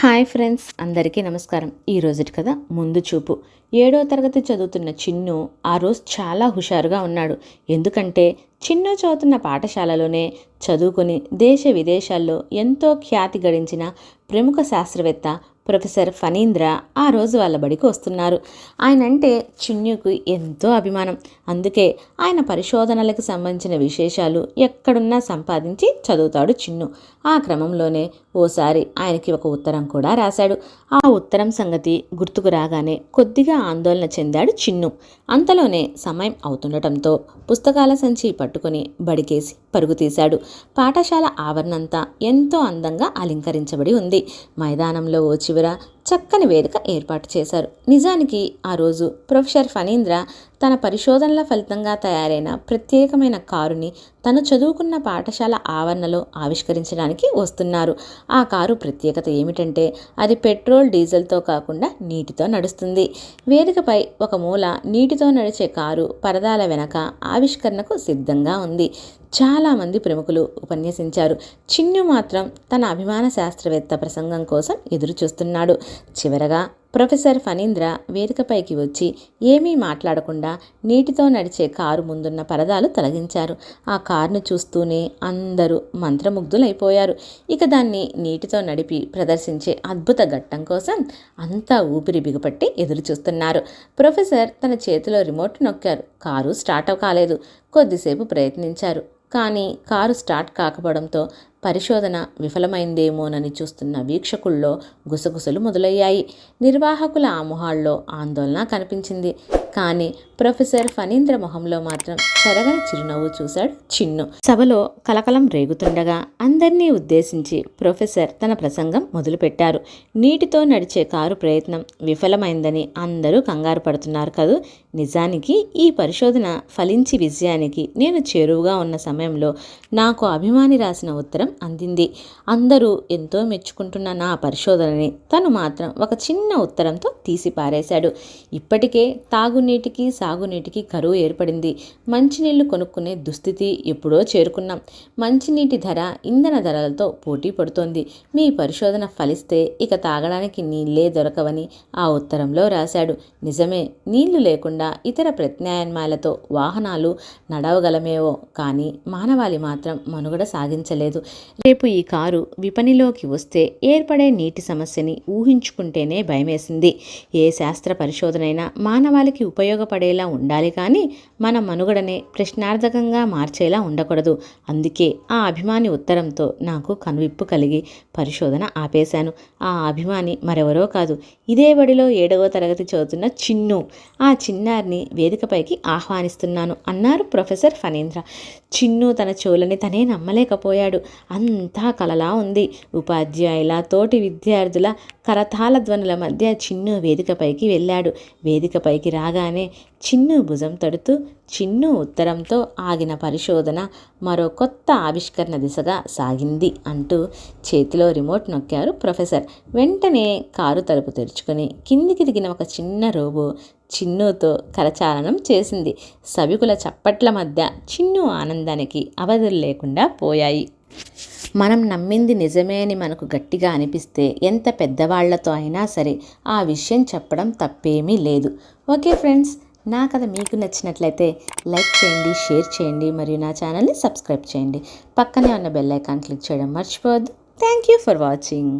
Hi friends అందరికీ నమస్కారం. ఈ రోజుటి కథ ముందు చూపు. ఏడో తరగతి చదువుతున్న చిన్ను ఆ రోజు చాలా హుషారుగా ఉన్నాడు. ఎందుకంటే చిన్ను చదువుతున్న పాఠశాలలోనే చదువుకొని దేశ విదేశాల్లో ఎంతో ఖ్యాతి గడించిన ప్రముఖ శాస్త్రవేత్త ప్రొఫెసర్ ఫణీంద్ర ఆ రోజు వాళ్ళ బడికి వస్తున్నారు. ఆయన అంటే చిన్నుకు ఎంతో అభిమానం. అందుకే ఆయన పరిశోధనలకు సంబంధించిన విశేషాలు ఎక్కడున్నా సంపాదించి చదువుతాడు చిన్ను. ఆ క్రమంలోనే ఓసారి ఆయనకి ఒక ఉత్తరం కూడా రాశాడు. ఆ ఉత్తరం సంగతి గుర్తుకు రాగానే కొద్దిగా ఆందోళన చెందాడు చిన్ను. అంతలోనే సమయం అవుతుండటంతో పుస్తకాల సంచి పట్టుకొని బడికేసి పరుగు తీశాడు. పాఠశాల ఆవరణంతా ఎంతో అందంగా అలంకరించబడి ఉంది. మైదానంలో ఓ 村 చక్కని వేదిక ఏర్పాటు చేశారు. నిజానికి ఆ రోజు ప్రొఫెసర్ ఫణీంద్ర తన పరిశోధనల ఫలితంగా తయారైన ప్రత్యేకమైన కారుని తను చదువుకున్న పాఠశాల ఆవరణలో ఆవిష్కరించడానికి వస్తున్నారు. ఆ కారు ప్రత్యేకత ఏమిటంటే అది పెట్రోల్ డీజిల్తో కాకుండా నీటితో నడుస్తుంది. వేదికపై ఒక మూల నీటితో నడిచే కారు పరదాల వెనక ఆవిష్కరణకు సిద్ధంగా ఉంది. చాలామంది ప్రముఖులు ఉపన్యసించారు. చిన్ను మాత్రం తన అభిమాన శాస్త్రవేత్త ప్రసంగం కోసం ఎదురు చూస్తున్నాడు చివరగా ప్రొఫెసర్ ఫణీంద్ర వేదికపైకి వచ్చి ఏమీ మాట్లాడకుండా నీటితో నడిచే కారు ముందున్న పరదాలు తొలగించారు. ఆ కారును చూస్తూనే అందరూ మంత్రముగ్ధులైపోయారు. ఇక దాన్ని నీటితో నడిపి ప్రదర్శించే అద్భుత ఘట్టం కోసం అంతా ఊపిరి బిగుపట్టి ఎదురు చూస్తున్నారు ప్రొఫెసర్ తన చేతిలో రిమోట్ నొక్కారు. కారు స్టార్ట్ కాలేదు కొద్దిసేపు ప్రయత్నించారు. కానీ కారు స్టార్ట్ కాకపోవడంతో పరిశోధన విఫలమైందేమోనని చూస్తున్న వీక్షకుల్లో గుసగుసలు మొదలయ్యాయి. నిర్వాహకుల ఆమోహాల్లో ఆందోళన కనిపించింది. కానీ ప్రొఫెసర్ ఫణీంద్ర మొహంలో మాత్రం చెరగని చిరునవ్వు చూశాడు చిన్ను. సభలో కలకలం రేగుతుండగా అందరినీ ఉద్దేశించి ప్రొఫెసర్ తన ప్రసంగం మొదలుపెట్టారు. నీటితో నడిచే కారు ప్రయత్నం విఫలమైందని అందరూ కంగారు పడుతున్నారు కదూ? నిజానికి ఈ పరిశోధన ఫలించి విజయానికి నేను చేరువుగా ఉన్న సమయంలో నాకు అభిమాని రాసిన ఉత్తరం అందింది. అందరూ ఎంతో మెచ్చుకుంటున్న నా పరిశోధనని తను మాత్రం ఒక చిన్న ఉత్తరంతో తీసి పారేశాడు ఇప్పటికే తాగునీటికి సాగునీటికి కరువు ఏర్పడింది. మంచినీళ్ళు కొనుక్కునే దుస్థితి ఎప్పుడో చేరుకున్నాం. మంచినీటి ధర ఇంధన ధరలతో పోటీ పడుతోంది. మీ పరిశోధన ఫలిస్తే ఇక తాగడానికి నీళ్ళే దొరకవని ఆ ఉత్తరంలో రాశాడు. నిజమే నీళ్ళు లేకుండా ఇతర ప్రత్యామ్నాయాలతో వాహనాలు నడవగలమేవో కానీ మానవాళి మాత్రం మనుగడ సాగించలేదు. రేపు ఈ కారు విపణిలోకి వస్తే ఏర్పడే నీటి సమస్యని ఊహించుకుంటేనే భయమేసింది. ఏ శాస్త్ర పరిశోధనైనా మానవాళికి ఉపయోగపడేలా ఉండాలి కానీ మన మనుగడనే ప్రశ్నార్థకంగా మార్చేలా ఉండకూడదు. అందుకే ఆ అభిమాని ఉత్తరంతో నాకు కనువిప్పు కలిగి పరిశోధన ఆపేశాను. ఆ అభిమాని మరెవరో కాదు ఇదే బడిలో ఏడవ తరగతి చదువుతున్న చిన్ను. ఆ చిన్నారిని వేదికపైకి ఆహ్వానిస్తున్నాను అన్నారు ప్రొఫెసర్ ఫణీంద్ర. చిన్ను తన చెవులని తనే నమ్మలేకపోయాడు. అంతా కలలా ఉంది. ఉపాధ్యాయుల తోటి విద్యార్థుల కరతాల ధ్వనుల మధ్య చిన్ను వేదికపైకి వెళ్ళాడు. వేదికపైకి రాగానే చిన్ను భుజం తడుతూ చిన్ను ఉత్తరంతో ఆగిన పరిశోధన మరో కొత్త ఆవిష్కరణ దిశగా సాగింది అంటూ చేతిలో రిమోట్ నొక్కారు ప్రొఫెసర్. వెంటనే కారు తలుపు తెరుచుకొని కిందికి దిగిన ఒక చిన్న రోబో చిన్నుతో కరచాలనం చేసింది. సభికుల చప్పట్ల మధ్య చిన్ను ఆనందానికి అవధులు లేకుండా పోయాయి. మనం నమ్మింది నిజమే అని మనకు గట్టిగా అనిపిస్తే ఎంత పెద్దవాళ్ళతో అయినా సరే ఆ విషయం చెప్పడం తప్పేమీ లేదు. ఓకే ఫ్రెండ్స్ నా కథ మీకు నచ్చినట్లయితే లైక్ చేయండి షేర్ చేయండి మరియు నా ఛానల్ని సబ్స్క్రైబ్ చేయండి. పక్కనే ఉన్న బెల్ ఐకాన్ క్లిక్ చేయడం మర్చిపోవద్దు. Thank you for watching.